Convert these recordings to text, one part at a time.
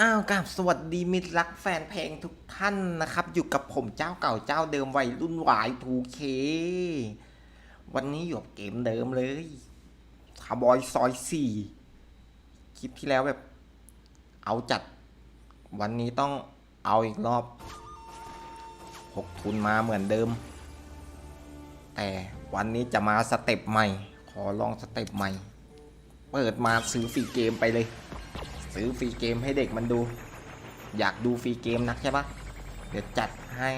อ้าวกับสวัสดีมิตรรักแฟนเพลงทุกท่านนะครับ อยู่กับผมเจ้าเก่าเจ้าเดิมวัยรุ่นหวายทูเค วันนี้อยู่กับเกมเดิมเลยคาบอยซอยสี่คลิปที่แล้วแบบ เอาจัด วันนี้ต้องเอาอีกรอบหกทุนมาเหมือนเดิม แต่วันนี้จะมาสเต็ปใหม่ ขอลองสเต็ปใหม่ เปิดมาซื้อฟรีเกมไปเลย ซื้อฟรีเกมให้เด็กมันดู อยากดูฟรีเกมนักใช่ปะเดี๋ยวจัดให้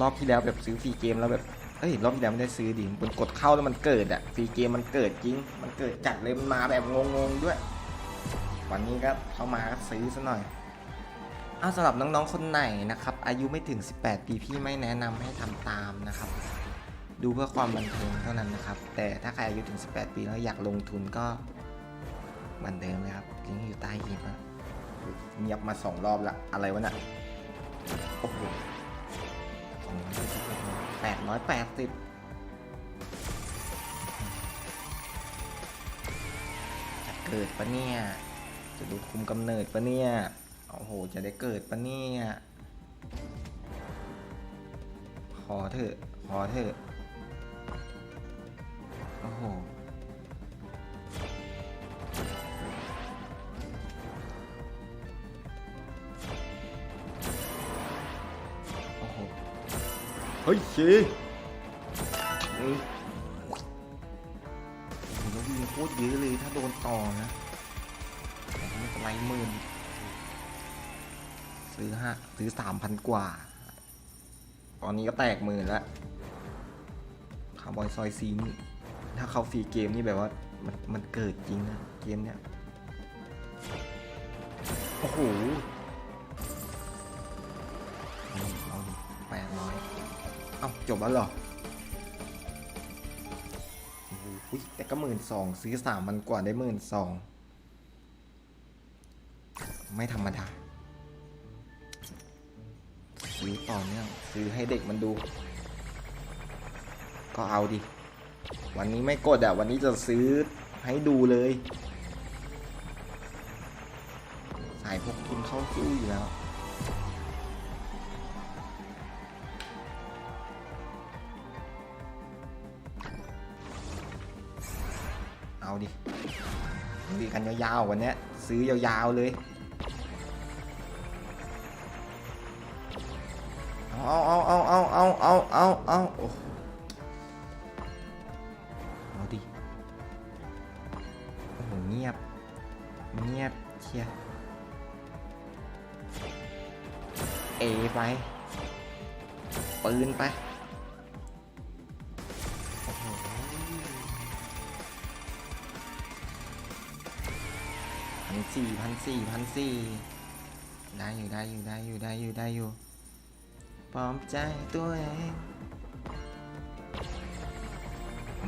รอบที่แล้วแบบซื้อฟรีเกมแล้วแบบเอ้ยรอบที่แล้วไม่ได้ซื้อดิมันกดเข้าแล้วมันเกิดอะฟรีเกมมันเกิดจริง มันเกิดจัดเลยมันมาแบบงงๆด้วย วันนี้ก็เข้ามาก็ซื้อซะหน่อยเอาสำหรับน้องๆคนไหนนะครับ อายุไม่ถึง 18 ปีพี่ไม่แนะนำให้ทำตามนะครับ ดูเพื่อความบันเทิงเท่านั้นนะครับ แต่ถ้าใครอายุถึง 18 ปีแล้วอยากลงทุนก็ เหมือนเดิมเลยครับลิงอยู่ใต้คลิปอะเงียบมาสองรอบละอะไรวะน่ะโอ้โหสองร้อยสิบแปดร้อยแปดสิบจะเกิดปะเนี่ย จะดูคุมกำเนิดปะเนี่ยโอ้โห จะได้เกิดปะเนี่ยขอเถอะขอเถอะโอ้โห เฮ้ยเชเฮ้ยโอ้โหแล้ววิ่งโคตรเยอะเลยถ้าโดนต่อนะไม่เป็นไรหมื่นซื้อห้าซื้อสามพันกว่า ตอนนี้ก็แตกหมื่นแล้วคาร์บอยซอยซีนี่ถ้าเขาฟรีเกมนี่แบบว่ามันมันเกิดจริงนะเกมเนี้ยโอ้โห เอ้าจบแล้วเหรออุ้ยแต่ก็หมื่นสองซื้อสามมันกว่าได้หมื่นสองไม่ธรรมดาซื้อต่อเนื่องซื้อให้เด็กมันดู ก็เอาดิ วันนี้ไม่กดอะ วันนี้จะซื้อให้ดูเลย สายพวกทุนเข้าสู้อยู่แล้ว ยาวๆวันนี้ซื้อยาวๆเลยเอาเอาเอาเอาเอาเอาเอาเอาโอ้เอาดิโอ้โหเงียบเงียบเชียเอไปปืนไป สี่พันสี่พันสี่ได้อยู่ได้อยู่ได้อยู่ได้อยู่ได้อยู่ปลอมใจตัวเอง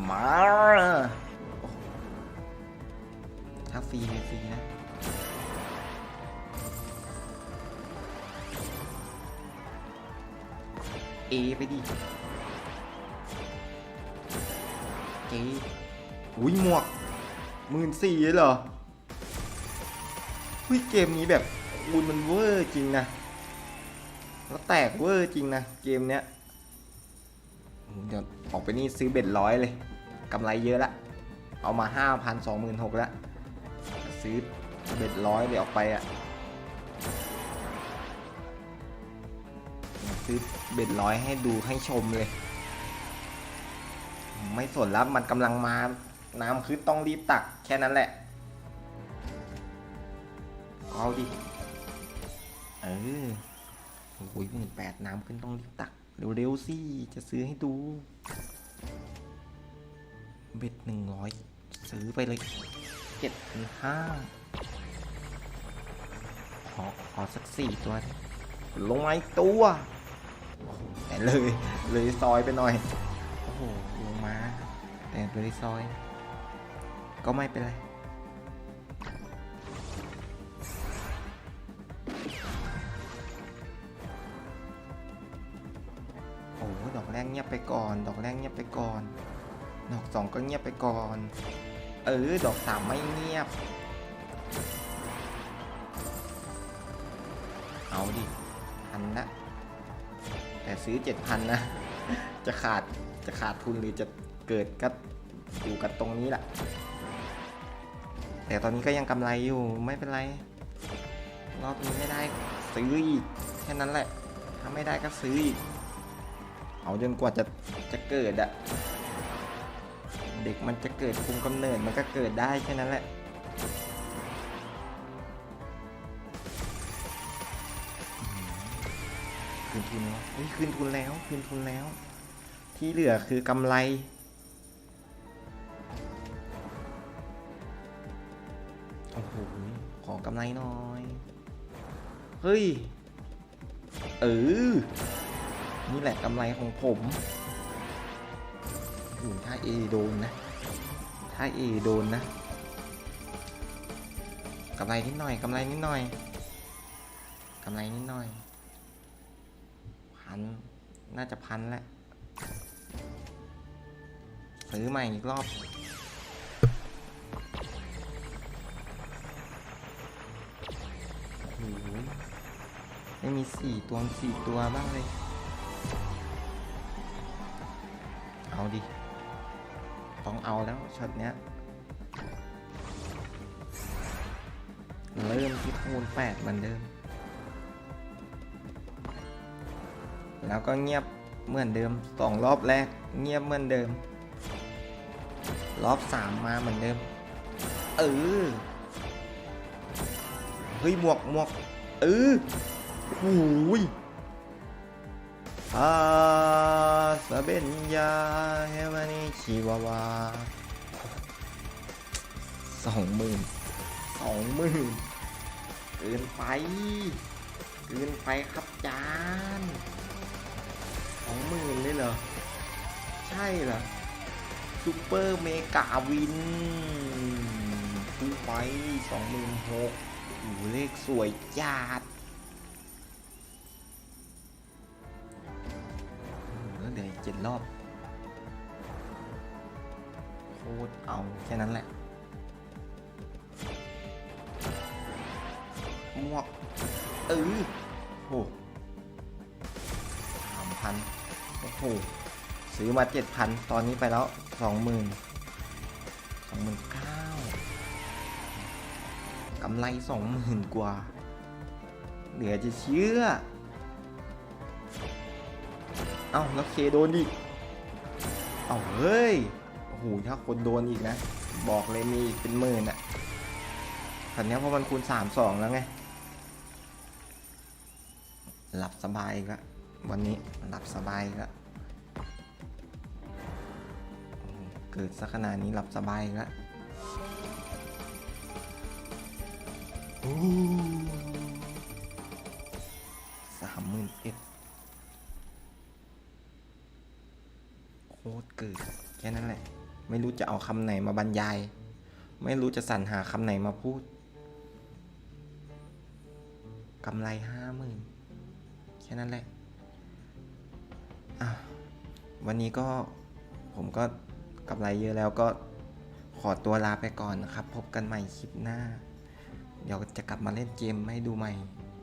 มาถ้าฟรีเลยฟรีนะเอไปดิเออุ้ยหมวกหมื่นสี่เลยเหรอ เฮ้ยเกมนี้แบบคูณมันเวอร์จริงนะแล้วแตกเวอร์จริงนะเกมเนี้ยเดี๋ยวออกไปนี่ซื้อเบ็ดร้อยเลยกำไรเยอะละ เอามาห้าพันสองหมื่นหกแล้วซื้อเบ็ดร้อยเดี๋ยวออกไปอะซื้อเบ็ดร้อยให้ดูให้ชมเลย ไม่สนแล้วมันกำลังมา น้ำคือต้องรีบตักแค่นั้นแหละ เอาดิ เออโอ้ยหมื่นแปดน้ำขึ้นต้องรีบตัก เร็วๆสิ จะซื้อให้ดู เบ็ดหนึ่งร้อยซื้อไปเลยเจ็ดพันห้าขอ ขอสักสี่ตัว ลงมาอีกตัวแต่เลยเลยซอยไปหน่อย โอ้โห ลงมา แต่เลยซอย ก็ไม่เป็นไร งียบไปก่อน ดอกแรกเงียบไปก่อน ดอกสองก็เงียบไปก่อน เออ ดอกสามไม่เงียบ เอาดิพันละแต่ซื้อเจ็ดพันนะ จะขาด จะขาดทุนหรือจะเกิดก็อยู่กับตรงนี้แหละ แต่ตอนนี้ก็ยังกำไรอยู่ ไม่เป็นไร รอบนี้ไม่ได้ซื้ออีก แค่นั้นแหละ ถ้าไม่ได้ก็ซื้ออีก เอาจนกว่าจะจะเกิดอะเด็กมันจะเกิดคุมกำเนิดมันก็เกิดได้แค่นั้นแหละคืนทุนแล้วเฮ้ยคืนทุนแล้วคืนทุนแล้ว ที่เหลือคือกำไรโอ้โหขอกำไรหน่อย เฮ้ย เออ นี่แหละกำไรของผมอ้โหถ้าเอโดนนะ ถ้าเอโดนนะกำไรนิดหน่อยกำไรนิดหน่อยกำไรนิดหน่อย พัน น่าจะพันแหละซื้อใหม่อีกรอบโอ้โหไม่มีสี่ตัวสี่ตัวบ้างเลย ดิ ต้องเอาแล้วช็อตเนี้ย เริ่มที่คูณแปดเหมือนเดิม แล้วก็เงียบเหมือนเดิมสองรอบแรกเงียบเหมือนเดิม รอบสามมาเหมือนเดิม เออ เฮ้ยหมวกหมวกเออโอ้ย อาสเบนยาเฮมานิชิวาวาสองหมื่นสองหมื่นเกินไป เกินไปครับจานสองหมื่นเลยเหรอ ใช่เหรอซูเปอร์เมกาวินคูไปสองหมื่นหกโอ้โหเลขสวยจัด เจ็ดรอบ โคตรเอาแค่นั้นแหละมวกเออโอ้สามพันโอ้โหซื้อมาเจ็ดพันตอนนี้ไปแล้วสองหมื่นสองหมื่นเก้ากำไรสองหมื่นกว่า เหลือจะเชื่อ เอ้าแล้วเคโดนดิเอ้าเฮ้ยโอ้โหถ้าคนโดนอีกนะ บอกเลยมีอีกเป็นหมื่นอะคันนี้เพราะมันคูณสามสองแล้วไงหลับสบายกแล้ววันนี้หลับสบายกแล้วโอ้โหเกิดสักขนาดนี้หลับสบายกแล้วสามหมื่นเอ็ด คตรเกิดแค่นั้นแหละ ไม่รู้จะเอาคำไหนมาบรรยาย ไม่รู้จะสรรหาคำไหนมาพูดกำไรห้าหมื่นแค่นั้นแหละอะวันนี้ก็ผมก็กำไรเยอะแล้วก็ขอตัวลาไปก่อนนะครับ พบกันใหม่คลิปหน้า เดี๋ยวจะกลับมาเล่นเกมให้ดูใหม่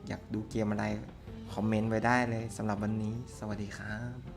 อยากดูเกมอะไร คอมเมนต์ไว้ได้เลยสำหรับวันนี้ สวัสดีครับ